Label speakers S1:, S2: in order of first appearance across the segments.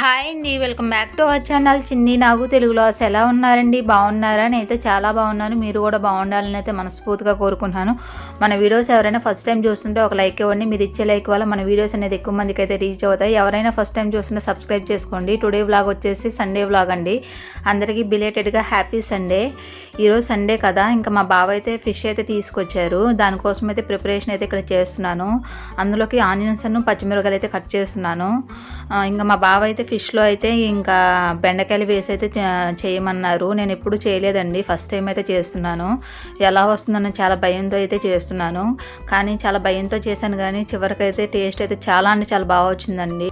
S1: Hi అండి welcome back to our channel Chinni Nagu తెలుగులో అసలు ఎలా ఉన్నారండి? బాగున్నారా? నేనైతే చాలా బాగున్నాను. మీరు కూడా బాగుండాలని అయితే మనస్ఫూర్తిగా కోరుకుంటున్నాను. మన వీడియోస్ ఎవరైనా ఫస్ట్ టైం చూస్తుంటే ఒక లైక్ ఇవ్వండి. మీరు ఇచ్చే లైక్ వల్ల మన వీడియోస్ అనేది ఎక్కువ మందికి అయితే రీచ్ అవుతాయి. ఎవరైనా ఫస్ట్ టైం చూస్తుంటే సబ్స్క్రైబ్ చేసుకోండి. టుడే వ్లాగ్ వచ్చేసి సండే వ్లాగ్ అండి. అందరికీ బిలేటెడ్గా హ్యాపీ సండే ఈరోజు సండే కదా. ఇంకా మా బావ అయితే ఫిష్ అయితే తీసుకొచ్చారు. దానికోసం అయితే ప్రిపరేషన్ అయితే ఇక్కడ చేస్తున్నాను. అందులోకి ఆనియన్స్ అను పచ్చిమిరపకాయలు అయితే కట్ చేస్తున్నాను. ఇంకా మా బావ అయితే ఫిష్లో అయితే ఇంకా బెండకాయలు వేసి అయితే చేయమన్నారు. నేను ఎప్పుడు చేయలేదండి. ఫస్ట్ టైం అయితే చేస్తున్నాను. ఎలా వస్తుందని చాలా భయంతో అయితే చేస్తున్నాను. కానీ చాలా భయంతో చేశాను కానీ చివరికైతే టేస్ట్ అయితే చాలా అంటే చాలా బాగా వచ్చిందండి.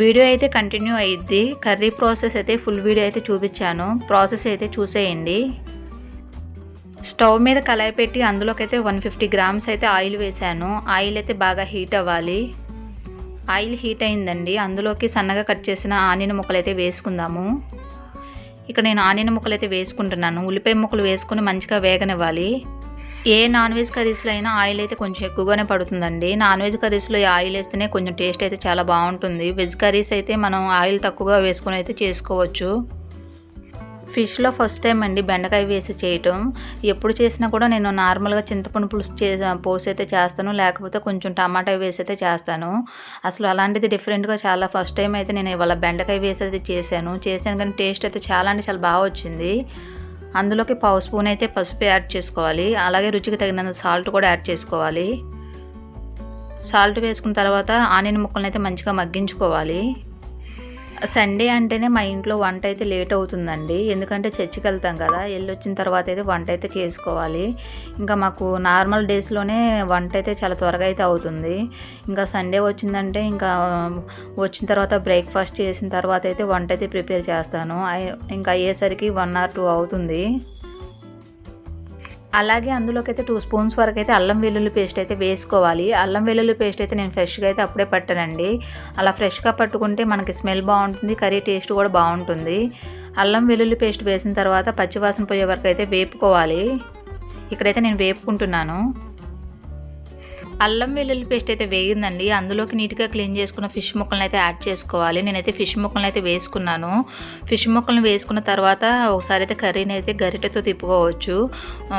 S1: వీడియో అయితే కంటిన్యూ అయ్యిద్ది కర్రీ ప్రాసెస్ అయితే ఫుల్ వీడియో అయితే చూపించాను. ప్రాసెస్ అయితే చూసేయండి. స్టవ్ మీద కళాయి పెట్టి అందులోకి అయితే వన్ ఫిఫ్టీ గ్రామ్స్ అయితే ఆయిల్ వేసాను ఆయిల్ అయితే బాగా హీట్ అవ్వాలి. ఆయిల్ హీట్ అయిందండి. అందులోకి సన్నగా కట్ చేసిన ఆనియన్ ముక్కలు అయితే వేసుకుందాము. ఇక్కడ నేను ఆనియన్ ముక్కలు అయితే వేసుకుంటున్నాను. ఉల్లిపాయ ముక్కలు వేసుకుని మంచిగా వేగనివ్వాలి. ఏ నాన్ వెజ్ కర్రీస్లో అయినా ఆయిల్ అయితే కొంచెం ఎక్కువగానే పడుతుందండి. నాన్ వెజ్ కర్రీస్లో ఆయిల్ వేస్తేనే కొంచెం టేస్ట్ అయితే చాలా బాగుంటుంది. వెజ్ కర్రీస్ అయితే మనం ఆయిల్ తక్కువగా వేసుకొని అయితే చేసుకోవచ్చు. ఫిష్లో ఫస్ట్ టైం అండి బెండకాయ వేసి చేయటం. ఎప్పుడు చేసినా కూడా నేను నార్మల్గా చింతపండు పులుసు చే పోసి అయితే చేస్తాను లేకపోతే కొంచెం టమాటా వేసి అయితే చేస్తాను. అసలు అలాంటిది డిఫరెంట్గా చాలా ఫస్ట్ టైం అయితే నేను ఇవాళ బెండకాయ వేసి అయితే చేశాను. చేశాను కానీ టేస్ట్ అయితే చాలా అంటే చాలా బాగా వచ్చింది. అందులోకి పావు స్పూన్ అయితే పసుపు యాడ్ చేసుకోవాలి. అలాగే రుచికి తగినంత సాల్ట్ కూడా యాడ్ చేసుకోవాలి. సాల్ట్ వేసుకున్న తర్వాత ఆనియన్ ముక్కలను అయితే మంచిగా మగ్గించుకోవాలి. సండే అంటేనే మా ఇంట్లో వంట అయితే లేట్ అవుతుందండి. ఎందుకంటే చర్చికి వెళ్తాం కదా. వెళ్ళి వచ్చిన తర్వాత అయితే వంట అయితే చేసుకోవాలి. ఇంకా మాకు నార్మల్ డేస్లోనే వంట అయితే చాలా త్వరగా అయితే అవుతుంది. ఇంకా సండే వచ్చిందంటే ఇంకా వచ్చిన తర్వాత బ్రేక్ఫాస్ట్ చేసిన తర్వాత అయితే వంట అయితే ప్రిపేర్ చేస్తాను. ఇంకా అయ్యేసరికి వన్ ఆర్ టూ అవుతుంది. అలాగే అందులోకైతే టూ స్పూన్స్ వరకు అయితే అల్లం వెల్లుల్లి పేస్ట్ అయితే వేసుకోవాలి. అల్లం వెల్లుల్లి పేస్ట్ అయితే నేను ఫ్రెష్గా అయితే అప్పుడే పట్టానండి. అలా ఫ్రెష్గా పట్టుకుంటే మనకి స్మెల్ బాగుంటుంది కర్రీ టేస్ట్ కూడా బాగుంటుంది. అల్లం వెల్లుల్లి పేస్ట్ వేసిన తర్వాత పచ్చివాసన పోయే వరకు అయితే వేపుకోవాలి. ఇక్కడైతే నేను వేపుకుంటున్నాను. అల్లం వెల్లుల్లి పేస్ట్ అయితే వేగిందండి. అందులోకి నీట్గా క్లీన్ చేసుకున్న ఫిష్ ముక్కలను అయితే యాడ్ చేసుకోవాలి. నేనైతే ఫిష్ ముక్కలను అయితే వేసుకున్నాను. ఫిష్ ముక్కలను వేసుకున్న తర్వాత ఒకసారి అయితే కర్రీని అయితే గరిటెతో తిప్పుకోవచ్చు.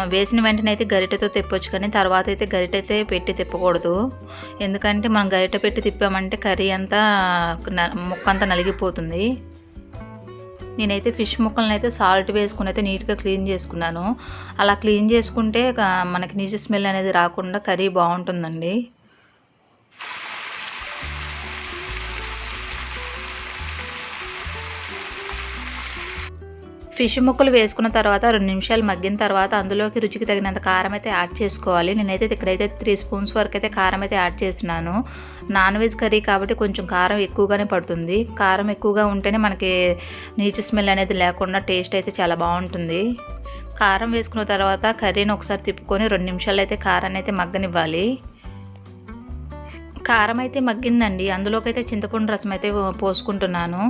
S1: వేసిన వెంటనే అయితే గరిటెతో తిప్పొచ్చు కానీ తర్వాత అయితే గరిట అయితే పెట్టి తిప్పకూడదు. ఎందుకంటే మనం గరిటె పెట్టి తిప్పామంటే కర్రీ అంతా న- ముక్క అంతా నలిగిపోతుంది. నేనైతే ఫిష్ ముక్కలను అయితే సాల్ట్ వేసుకుని అయితే నీట్గా క్లీన్ చేసుకున్నాను. అలా క్లీన్ చేసుకుంటే మనకి నీచు స్మెల్ అనేది రాకుండా కర్రీ బాగుంటుందండి. ఫిష్ ముక్కలు వేసుకున్న తర్వాత రెండు నిమిషాలు మగ్గిన తర్వాత అందులోకి రుచికి తగినంత కారం అయితే యాడ్ చేసుకోవాలి. నేనైతే ఇక్కడైతే త్రీ స్పూన్స్ వరకు అయితే కారం అయితే యాడ్ చేస్తున్నాను. నాన్ వెజ్ కర్రీ కాబట్టి కొంచెం కారం ఎక్కువగానే పడుతుంది. కారం ఎక్కువగా ఉంటేనే మనకి నీచు స్మెల్ అనేది లేకుండా టేస్ట్ అయితే చాలా బాగుంటుంది. కారం వేసుకున్న తర్వాత కర్రీని ఒకసారి తిప్పుకొని రెండు నిమిషాలు అయితే కారాన్ని అయితే మగ్గనివ్వాలి. కారం అయితే మగ్గిందండి. అందులోకైతే చింతపండు రసం అయితే పోసుకుంటున్నాను.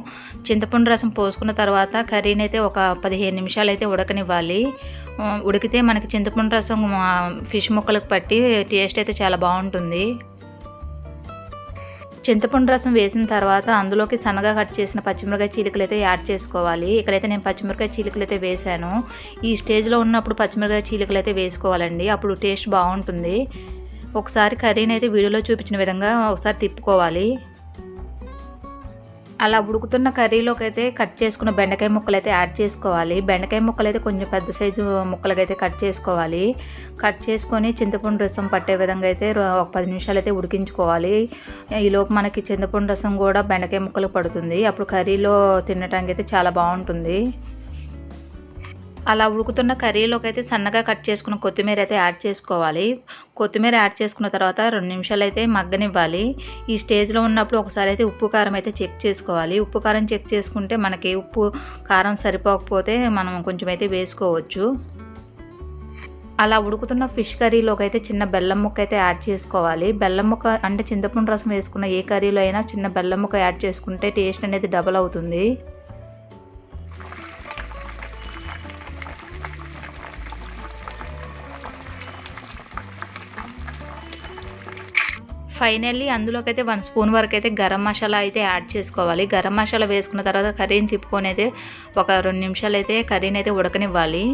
S1: చింతపండు రసం పోసుకున్న తర్వాత కర్రీని అయితే ఒక పదిహేను నిమిషాలు అయితే ఉడకనివ్వాలి ఉడికితే మనకి చింతపండు రసం ఫిష్ ముక్కలకు పట్టి టేస్ట్ అయితే చాలా బాగుంటుంది. చింతపండు రసం వేసిన తర్వాత అందులోకి సన్నగా కట్ చేసిన పచ్చిమిరకాయ చీలికలు అయితే యాడ్ చేసుకోవాలి. ఇక్కడైతే నేను పచ్చిమిరకాయ చీలికలు అయితే వేసాను ఈ స్టేజ్లో ఉన్నప్పుడు పచ్చిమిరకాయ చీలికలు అయితే వేసుకోవాలండి. అప్పుడు టేస్ట్ బాగుంటుంది. ఒకసారి కర్రీని అయితే వీడియోలో చూపించిన విధంగా ఒకసారి తిప్పుకోవాలి. అలా ఉడుకుతున్న కర్రీలోకి అయితే కట్ చేసుకున్న బెండకాయ ముక్కలు అయితే యాడ్ చేసుకోవాలి. బెండకాయ ముక్కలు అయితే కొంచెం పెద్ద సైజు ముక్కలుగా అయితే కట్ చేసుకోవాలి. కట్ చేసుకొని చింతపండు రసం పట్టే విధంగా అయితే ఒక పది నిమిషాలు అయితే ఉడికించుకోవాలి. ఈలోపు మనకి చింతపండు రసం కూడా బెండకాయ ముక్కలు పడుతుంది. అప్పుడు కర్రీలో తినడానికి అయితే చాలా బాగుంటుంది. అలా ఉడుకుతున్న కర్రీలోకి అయితే సన్నగా కట్ చేసుకున్న కొత్తిమీర అయితే యాడ్ చేసుకోవాలి. కొత్తిమీర యాడ్ చేసుకున్న తర్వాత రెండు నిమిషాలు అయితే మగ్గనివ్వాలి. ఈ స్టేజ్లో ఉన్నప్పుడు ఒకసారి అయితే ఉప్పు కారం అయితే చెక్ చేసుకోవాలి. ఉప్పు కారం చెక్ చేసుకుంటే మనకి ఉప్పు కారం సరిపోకపోతే మనం కొంచెం అయితే వేసుకోవచ్చు. అలా ఉడుకుతున్న ఫిష్ కర్రీలోకి అయితే చిన్న బెల్లం ముక్క అయితే యాడ్ చేసుకోవాలి. బెల్లం ముక్క అంటే చింతపండు రసం వేసుకున్న ఏ కర్రీలో అయినా చిన్న బెల్లం ముక్క యాడ్ చేసుకుంటే టేస్ట్ అనేది డబల్ అవుతుంది. ఫైనల్లీ అందులోకైతే వన్ స్పూన్ వరకు అయితే గరం మసాలా అయితే యాడ్ చేసుకోవాలి. గరం మసాలా వేసుకున్న తర్వాత కర్రీని తిప్పుకొని అయితే ఒక రెండు నిమిషాలు అయితే కర్రీని అయితే ఉడకనివ్వాలి.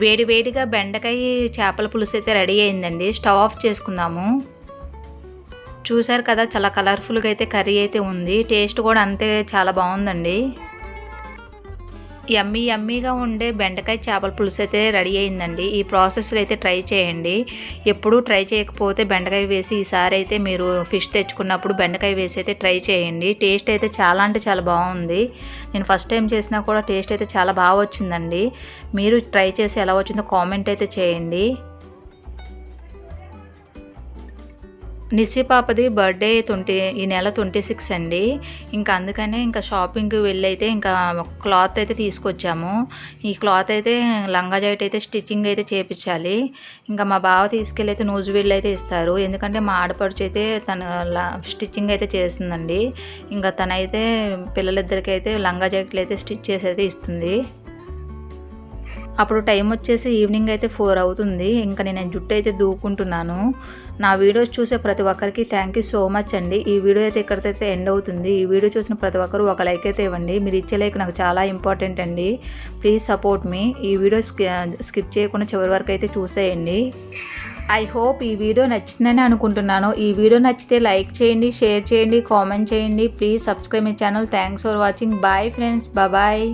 S1: వేడి వేడిగా బెండకాయ చేపల పులుసు అయితే రెడీ అయిందండి. స్టవ్ ఆఫ్ చేసుకుందాము. చూసారు కదా చాలా కలర్ఫుల్గా అయితే కర్రీ అయితే ఉంది. టేస్ట్ కూడా అంతే చాలా బాగుందండి. యమ్మీ యమ్మీగా ఉండే బెండకాయ చేపల పులుసు అయితే రెడీ అయిందండి. ఈ ప్రాసెస్లో అయితే ట్రై చేయండి. ఎప్పుడూ ట్రై చేయకపోతే బెండకాయ వేసి ఈసారి అయితే మీరు ఫిష్ తెచ్చుకున్నప్పుడు బెండకాయ వేసి అయితే ట్రై చేయండి. టేస్ట్ అయితే చాలా అంటే చాలా బాగుంది. నేను ఫస్ట్ టైం చేసినా కూడా టేస్ట్ అయితే చాలా బాగా వచ్చిందండి. మీరు ట్రై చేసి ఎలా వచ్చిందో కామెంట్ అయితే చేయండి. నిస్సి పాపది బర్త్డే ట్వంటీ ఈ నెల ట్వంటీ సిక్స్ అండి. ఇంకా అందుకనే ఇంకా షాపింగ్కి వెళ్ళైతే ఇంకా క్లాత్ అయితే తీసుకొచ్చాము. ఈ క్లాత్ అయితే లంగా జాకెట్ అయితే స్టిచ్చింగ్ అయితే చేపించాలి ఇంకా మా బావ తీసుకెళ్ళి అయితే నూజు వీళ్ళు అయితే ఇస్తారు. ఎందుకంటే మా ఆడపడుచు అయితే తను స్టిచ్చింగ్ అయితే చేస్తుందండి. ఇంకా తనైతే పిల్లలిద్దరికి అయితే లంగా జాకెట్లు అయితే స్టిచ్ చేసి అయితే ఇస్తుంది. అప్పుడు టైం వచ్చేసి ఈవినింగ్ అయితే ఫోర్ అవుతుంది. ఇంకా నేను జుట్టు అయితే దూకుంటున్నాను. నా వీడియోస్ చూసే ప్రతి ఒక్కరికి థ్యాంక్ యూ సో మచ్ అండి. ఈ వీడియో అయితే ఇక్కడికైతే ఎండ్ అవుతుంది ఈ వీడియో చూసిన ప్రతి ఒక్కరు ఒక లైక్ అయితే ఇవ్వండి. మీరు ఇచ్చే లైక్ నాకు చాలా ఇంపార్టెంట్ అండి. ప్లీజ్ సపోర్ట్ మీ ఈ వీడియో స్కిప్ చేయకుండా చివరి వరకు అయితే చూసేయండి. ఐ హోప్ ఈ వీడియో నచ్చిందని అనుకుంటున్నాను. ఈ వీడియో నచ్చితే లైక్ చేయండి షేర్ చేయండి కామెంట్ చేయండి. Please subscribe my channel thanks for watching bye friends bye